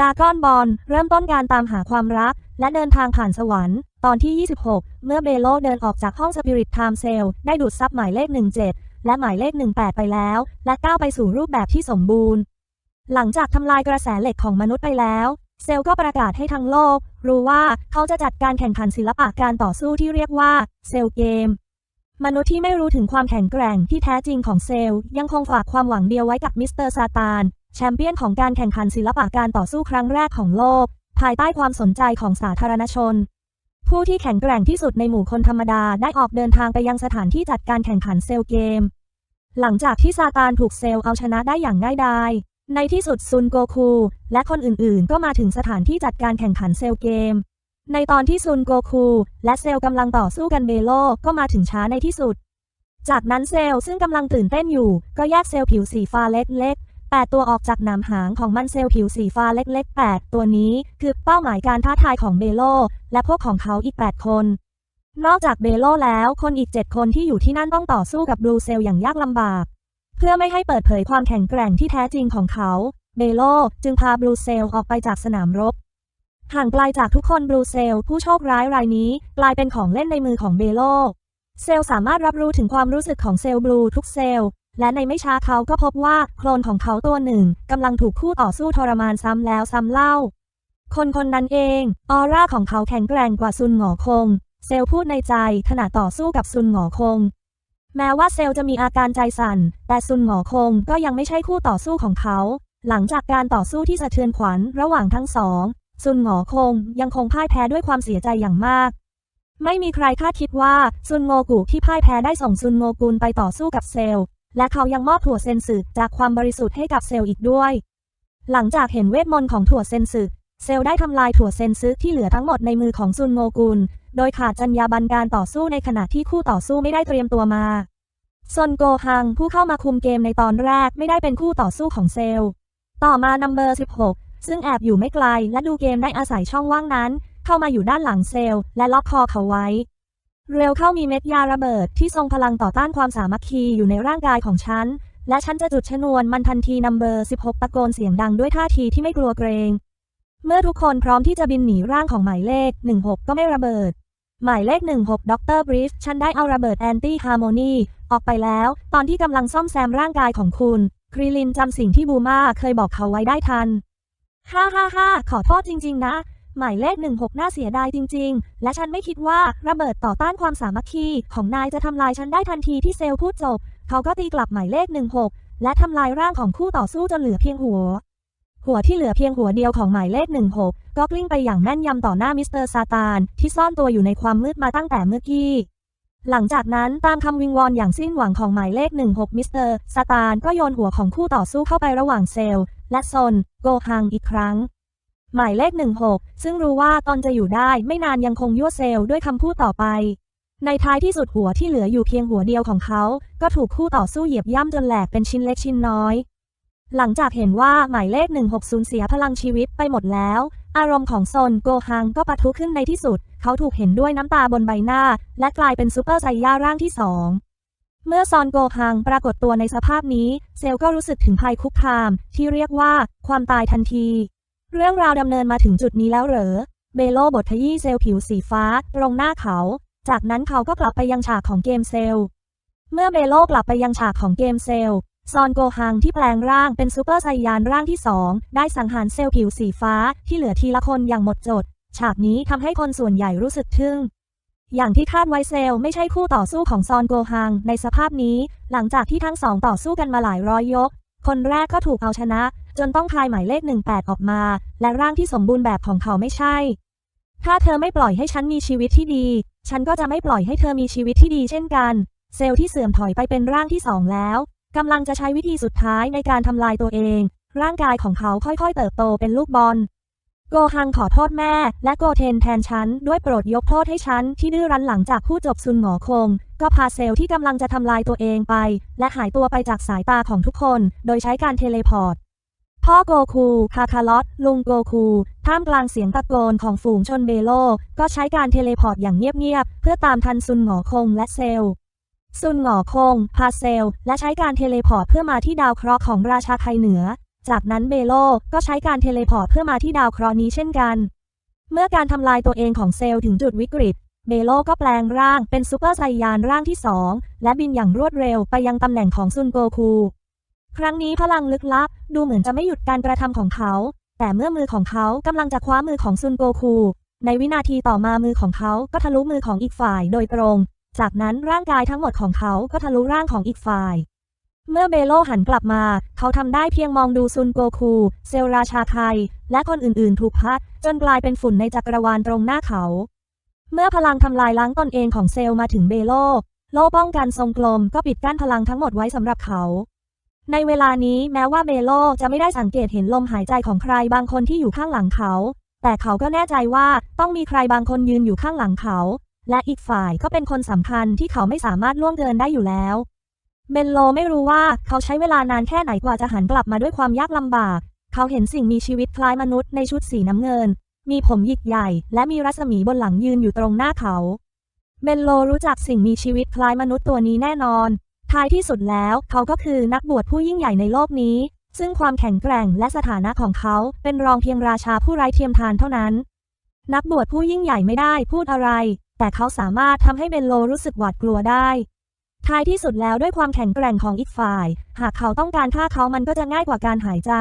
ดากอนบอลเริ่มต้นการตามหาความรัก และเดินทางผ่านสวรรค์ ตอนที่ 26 เมื่อเบโลเดินออกจากห้องสปิริตไทม์เซลได้ดูดซับหมายเลข 17 และหมายเลข 18 ไปแล้ว และก้าวไปสู่รูปแบบที่สมบูรณ์ หลังจากทำลายกระแสเหล็กของมนุษย์ไปแล้ว เซลก็ประกาศให้ทั้งโลก รู้ว่าเขาจะจัดการแข่งขันศิลปะการต่อสู้ที่เรียกว่าเซลเกมมนุษย์ที่ไม่รู้ถึงความแข็งแกร่งที่แท้จริงของเซลล์ยังคงฝากความหวังเดียวไว้กับมิสเตอร์ซาตาน แชมเปี้ยนของการแข่งขันศิลปะการต่อสู้ครั้งแรกของโลก ภายใต้ความสนใจของสาธารณชน ผู้ที่แข็งแกร่งที่สุดในหมู่คนธรรมดาได้ออกเดินทางไปยังสถานที่จัดการแข่งขันเซลเกม หลังจากที่ซาตานถูกเซลเอาชนะได้อย่างง่ายดายในที่สุดซุนโกคู และคนอื่นๆ ก็มาถึงสถานที่จัดการแข่งขันเซลเกม ในตอนที่ซุนโกคู และเซลกำลังต่อสู้กันเบโลก็มาถึงช้าในที่สุด จากนั้นเซลซึ่งกำลังตื่นเต้นอยู่ ก็แยกเซลผิวสีฟ้าเล็ก 8 ตัวออกจากหนามหางของมันเซลล์ผิวสีฟ้าเล็กๆ 8 ตัวนี้คือเป้าหมายการท้าทายของเบโล และพวกของเขาอีก 8 คน นอกจากเบโลแล้วคนอีก 7 คนที่อยู่ที่นั่นต้องต่อสู้กับบลูเซลอย่างยากลำบาก เพื่อไม่ให้เปิดเผยความแข็งแกร่งที่แท้จริงของเขา เบโลจึงพาบลูเซลออกไปจากสนามรบ ห่างไกลจากทุกคนบลูเซลผู้โชคร้ายรายนี้กลายเป็นของเล่นในมือของเบโลเซลสามารถรับรู้ถึงความรู้สึกของเซลบลูทุกเซล และในไม่ช้าเขาก็พบว่าโคลนของเขาตัวหนึ่งกำลังถูกคู่ต่อสู้ทรมานซ้ำแล้วซ้ำเล่า คนคนนั้นเอง ออร่าของเขาแข็งแกร่งกว่าซุนหงอคง เซลพูดในใจขณะต่อสู้กับซุนหงอคง แม้ว่าเซลจะมีอาการใจสั่น แต่ซุนหงอคงก็ยังไม่ใช่คู่ต่อสู้ของเขา หลังจากการต่อสู้ที่สะเทือนขวัญระหว่างทั้งสองซุนหงอคงยังคงพ่ายแพ้ด้วยความเสียใจอย่างมาก ไม่มีใครคาดคิดว่าซุนโงกุที่พ่ายแพ้ได้ส่งซุนโงกุลไปต่อสู้กับเซล และเขายังมอบถั่วเซนสึจากความบริสุทธิ์ให้กับเซลล์อีกด้วย หลังจากเห็นเวทมนต์ของถั่วเซนสึเซลล์ได้ทำลายถั่วเซนซึที่เหลือทั้งหมดในมือของซุนโงกุล โดยขาดจรรยาบรรณการต่อสู้ในขณะที่คู่ต่อสู้ไม่ได้เตรียมตัวมาซนโกฮังผู้เข้ามาคุมเกมในตอนแรกไม่ได้เป็นคู่ต่อสู้ของเซลล์ ต่อมานัมเบอร์ 16 ซึ่งแอบอยู่ไม่ไกลและดูเกมได้อาศัยช่องว่างนั้น เข้ามาอยู่ด้านหลังเซลล์และล็อกคอเขาไว้ เร็วเข้ามีเม็ดยาระเบิดที่ทรงพลังต่อต้านความสามัคคีอยู่ในร่างกายของฉัน และฉันจะจุดชนวนมันทันทีนัมเบอร์ 16 ตะโกนเสียงดังด้วยท่าทีที่ไม่กลัวเกรง เมื่อทุกคนพร้อมที่จะบินหนีร่างของหมายเลข 16 ก็ไม่ระเบิด หมายเลข 16ด็อกเตอร์บริฟฉันได้เอาระเบิดแอนตี้ฮาร์โมนีออกไปแล้ว ตอนที่กำลังซ่อมแซมร่างกายของคุณ ครีลินจำสิ่งที่บูมาเคยบอกเขาไว้ได้ทัน ฮ่าฮ่าฮ่าขอโทษจริง ๆ นะ หมายเลข 16 น่าเสียดายจริง ๆ และฉันไม่คิดว่าระเบิดต่อต้านความสามัคคีของนายจะทำลายฉันได้ทันทีที่เซลพูดจบ เขาก็ตีกลับหมายเลข 16 และทำลายร่างของคู่ต่อสู้จนเหลือเพียงหัว หัวที่เหลือเพียงหัวเดียวของหมายเลข 16 ก็กลิ้งไปอย่างแม่นยำต่อหน้ามิสเตอร์ซาตานที่ซ่อนตัวอยู่ในความมืดมาตั้งแต่เมื่อกี้หลังจากนั้นตามคำวิงวอนอย่างสิ้นหวังของหมายเลข 16 มิสเตอร์ซาตานก็โยนหัวของคู่ต่อสู้เข้าไประหว่างเซลและซน โกฮังอีกครั้ง หมายเลข 16 ซึ่งรู้ว่าตอนจะอยู่ได้ไม่นานยังคงยั่วเซลล์ด้วยคำพูดต่อไป ในท้ายที่สุดหัวที่เหลืออยู่เพียงหัวเดียวของเขา ก็ถูกคู่ต่อสู้เหยียบย่ำจนแหลกเป็นชิ้นเล็กชิ้นน้อย หลังจากเห็นว่าหมายเลข 16สูญเสียพลังชีวิตไปหมดแล้ว อารมณ์ของซนโกฮังก็ปะทุขึ้นในที่สุด เขาถูกเห็นด้วยน้ำตาบนใบหน้า และกลายเป็นซูเปอร์ไซย่าร่างที่สองเมื่อซอนโกฮังปรากฏตัวในสภาพนี้ เซลก็รู้สึกถึงภัยคุกคาม ที่เรียกว่าความตายทันที เรื่องราวดำเนินมาถึงจุดนี้แล้วเหรอ เบโลบทขยี้เซลล์ผิวสีฟ้า ตรงหน้าเขา จากนั้นเขาก็กลับไปยังฉากของเกมเซลเมื่อเบโลกลับไปยังฉากของเกมเซลซอนโกฮังที่แปลงร่างเป็นซูเปอร์ไซยานร่างที่สองได้สังหารเซลล์ผิวสีฟ้าที่เหลือทีละคนอย่างหมดจด ฉากนี้ทำให้คนส่วนใหญ่รู้สึกทึ่ง อย่างที่คาดไว้เซลไม่ใช่คู่ต่อสู้ของซอนโกฮังในสภาพนี้ หลังจากที่ทั้งสองต่อสู้กันมาหลายร้อยยก คนแรกก็ถูกเอาชนะ จนต้องคลายหมายเลข 18 ออกมา และร่างที่สมบูรณ์แบบของเขาไม่ใช่ ถ้าเธอไม่ปล่อยให้ฉันมีชีวิตที่ดี ฉันก็จะไม่ปล่อยให้เธอมีชีวิตที่ดีเช่นกัน เซลล์ที่เสื่อมถอยไปเป็นร่างที่สองแล้วกำลังจะใช้วิธีสุดท้ายในการทำลายตัวเอง ร่างกายของเขาค่อยๆ เติบโตเป็นลูกบอล โกฮังขอโทษแม่ และโกเทนแทนฉัน ด้วยโปรดยกโทษให้ฉัน ที่ดื้อรั้นหลังจากผู้จบซุนหงอคง ก็พาเซลล์ที่กำลังจะทำลายตัวเองไป และหายตัวไปจากสายตาของทุกคน โดยใช้การเทเลพอร์ต พ่อโกคูคาคาลอตลุงโกคูท่ามกลางเสียงตะโกนของฝูงชนเบโล ก็ใช้การเทเลพอร์ตอย่างเงียบๆ เพื่อตามทันซุนหงอคงและเซลซุนหงอคง พาเซล และใช้การเทเลพอร์ตเพื่อมาที่ดาวเคราะห์ของราชาไคเหนือ จากนั้นเบโลก็ใช้การเทเลพอร์ตเพื่อมาที่ดาวเคราะห์นี้เช่นกัน เมื่อการทำลายตัวเองของเซลถึงจุดวิกฤต เบโลก็แปลงร่างเป็นซูเปอร์ไซยานร่างที่2และบินอย่างรวดเร็วไปยังตำแหน่งของซุนโกคู ครั้งนี้พลังลึกลับ ดูเหมือนจะไม่หยุดการกระทำของเขา แต่เมื่อมือของเขากำลังจะคว้ามือของซุนโกคู ในวินาทีต่อมามือของเขาก็ทะลุมือของอีกฝ่ายโดยตรง จากนั้นร่างกายทั้งหมดของเขาก็ทะลุร่างของอีกฝ่าย เมื่อเบโลหันกลับมา เขาทำได้เพียงมองดูซุนโกคู เซลราชาไทยและคนอื่นๆ ถูกพัดจนกลายเป็นฝุ่นในจักรวาลตรงหน้าเขา เมื่อพลังทำลายล้างตนเองของเซลมาถึงเบโลโล่ป้องกันทรงกลมก็ปิดกั้นพลังทั้งหมดไว้สำหรับเขา ในเวลานี้แม้ว่าเบโลจะไม่ได้สังเกตเห็นลมหายใจของใครบางคนที่อยู่ข้างหลังเขา แต่เขาก็แน่ใจว่าต้องมีใครบางคนยืนอยู่ข้างหลังเขา และอีกฝ่ายก็เป็นคนสำคัญที่เขาไม่สามารถล่วงเกินได้อยู่แล้วเบนโลไม่รู้ว่าเขาใช้เวลานานแค่ไหนกว่าจะหันกลับมาด้วยความยากลำบาก เขาเห็นสิ่งมีชีวิตคล้ายมนุษย์ในชุดสีน้ำเงิน มีผมหยิกใหญ่ และมีรัศมีบนหลังยืนอยู่ตรงหน้าเขาเบนโลรู้จักสิ่งมีชีวิตคล้ายมนุษย์ตัวนี้แน่นอน ท้ายที่สุดแล้วเขาก็คือนักบวชผู้ยิ่งใหญ่ในโลกนี้ ซึ่งความแข็งแกร่งและสถานะของเขาเป็นรองเพียงราชาผู้ไร้เทียมทานเท่านั้น นักบวชผู้ยิ่งใหญ่ไม่ได้พูดอะไร แต่เขาสามารถทำให้เบนโลรู้สึกหวาดกลัวได้ ท้ายที่สุดแล้วด้วยความแข็งแกร่งของอีกฝ่าย หากเขาต้องการฆ่าเขามันก็จะง่ายกว่าการหายใจ